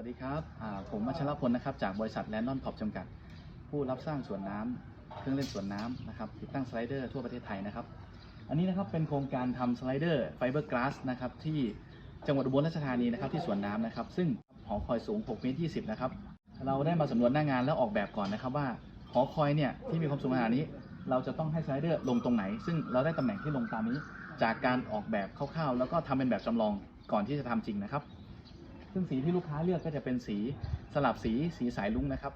วัสดีครับอ่าผมวัชรพลนะครับ จากบริษัทแลนดอนขอบจำกัด ผู้รับสร้างสวนน้ำเครื่องเล่นสวนน้ำนะครับ ติดตั้งสไลเดอร์ทั่วประเทศไทยนะครับ อันนี้นะครับเป็นโครงการทำสไลเดอร์ไฟเบอร์กลาสนะครับที่จังหวัดอุบลราชธานีนะครับที่สวนน้ำนะครับ ซึ่งหอคอยสูง6เมตร20นะครับ เราได้มาสำรวจหน้างานแล้วออกแบบก่อนนะครับว่าหอคอยเนี่ยที่มีความสูงขนาดนี้ เราจะต้องให้สไลเดอร์ลงตรงไหน ซึ่งเราได้ตำแหน่งที่ลงตามนี้ จากการออกแบบคร่าวๆ แล้วก็ทำเป็นแบบจำลองก่อนที่จะทำจริงนะครับ ซึ่งสีที่ลูกค้าเลือกก็จะเป็นสีสลับสีสีสายลุ้งนะครับ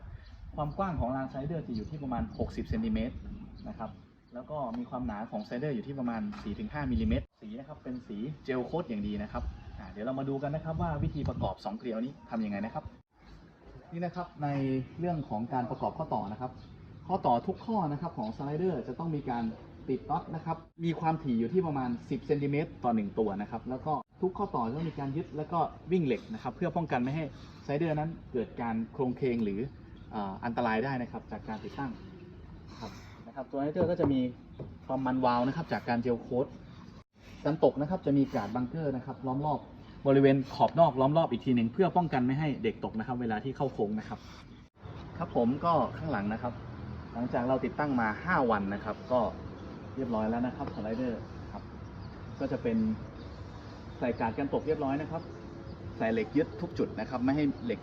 ความกว้างของรางไลเดอร์จะอยู่ที่ประมาณ 60เซนติเมตรนะครับ แล้วก็มีความหนาของไลเดอร์อยู่ที่ประมาณ 4-5มิลลิเมตรสีนะครับเป็นสีเจลโคตอย่างดีนะครับ เดี๋ยวเรามาดูกันนะครับว่าวิธีประกอบ 2 เกลียวนี้ทำยังไงนะครับ นี่นะครับในเรื่องของการประกอบข้อต่อนะครับ ข้อต่อทุกข้อนะครับของสไลเดอร์จะต้องมีการ ติดน็อตนะครับ มีความถี่อยู่ที่ประมาณ 10เซนติเมตรต่อ 1 ตัวนะครับ แล้วก็ทุกข้อต่อจะต้องมีการยึดแล้วก็วิ่งเหล็กนะครับ เพื่อป้องกันไม่ให้ไลเดอร์นั้นเกิดการโครงเคงหรืออันตรายได้นะครับ จากการติดตั้งครับนะครับ ตัวไลเดอร์ก็จะมีความมันวาล์วนะครับ จากการเจลโค้ดการตกนะครับ จะมีกาดบังเกอร์นะครับ ล้อมรอบบริเวณขอบนอกล้อมรอบอีกทีหนึ่งเพื่อป้องกันไม่ให้เด็กตกนะครับ เวลาที่เข้าโค้งนะครับ ครับผมก็ข้างหลังนะครับ หลังจากเราติดตั้งมา 5 วันนะครับ ก็ เรียบร้อยแล้วนะครับสไลเดอร์ครับ ก็จะเป็นใส่การดกันตกเรียบร้อยนะครับ ใส่เหล็กยึดทุกจุดนะครับ ไม่ให้เหล็ก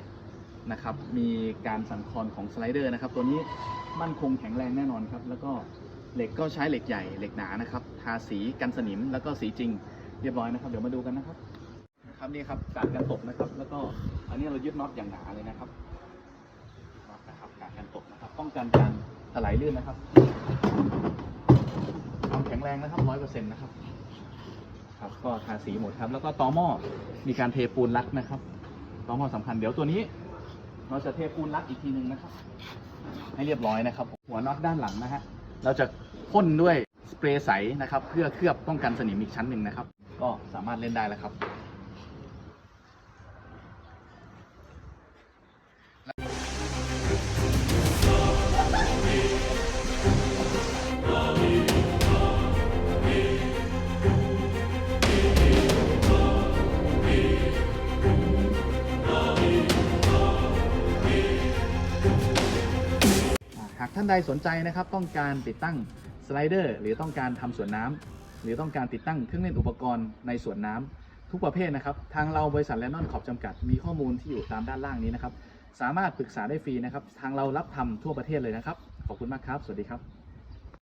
นะครับ มีการสั่นคลอนของสไลเดอร์นะครับ ตัวนี้มั่นคงแข็งแรงแน่นอนครับ แล้วก็เหล็กก็ใช้เหล็กใหญ่เหล็กหนานะครับ ทาสีกันสนิมแล้วก็สีจริงเรียบร้อยนะครับ เดี๋ยวมาดูกันนะครับครับนี่ครับการดกันตกนะครับ แล้วก็อันนี้เรายึดน็อตอย่างหนาเลยนะครับน็อตนะครับการกันตกนะครับ ป้องกันการถลายลื่นนะครับ รงนะครับร้อยเปอร์เซ็นต์นะครับครับก็ทาสีหมดครับ แล้วก็ตอหม้อมีการเทปูนลักนะครับตอหม้อสำคัญเดี๋ยวตัวนี้เราจะเทปูนลักอีกทีหนึ่งนะครับ ให้เรียบร้อยนะครับ หัวน็อตด้านหลังนะฮะเราจะพ่นด้วยสเปรย์ใสนะครับ เพื่อเคลือบป้องกันสนิมอีกชั้นหนึ่งนะครับ ก็สามารถเล่นได้แล้วครับ ท่านใดสนใจนะครับ ต้องการติดตั้งสไลเดอร์หรือต้องการทำสวนน้ำหรือต้องการติดตั้งเครื่องเล่นอุปกรณ์ในสวนน้ำทุกประเภทนะครับ ทางเราบริษัทแลนนอนขอบจำกัดมีข้อมูลที่อยู่ตามด้านล่างนี้นะครับ สามารถปรึกษาได้ฟรีนะครับ ทางเรารับทำทั่วประเทศเลยนะครับ ขอบคุณมากครับ สวัสดีครับ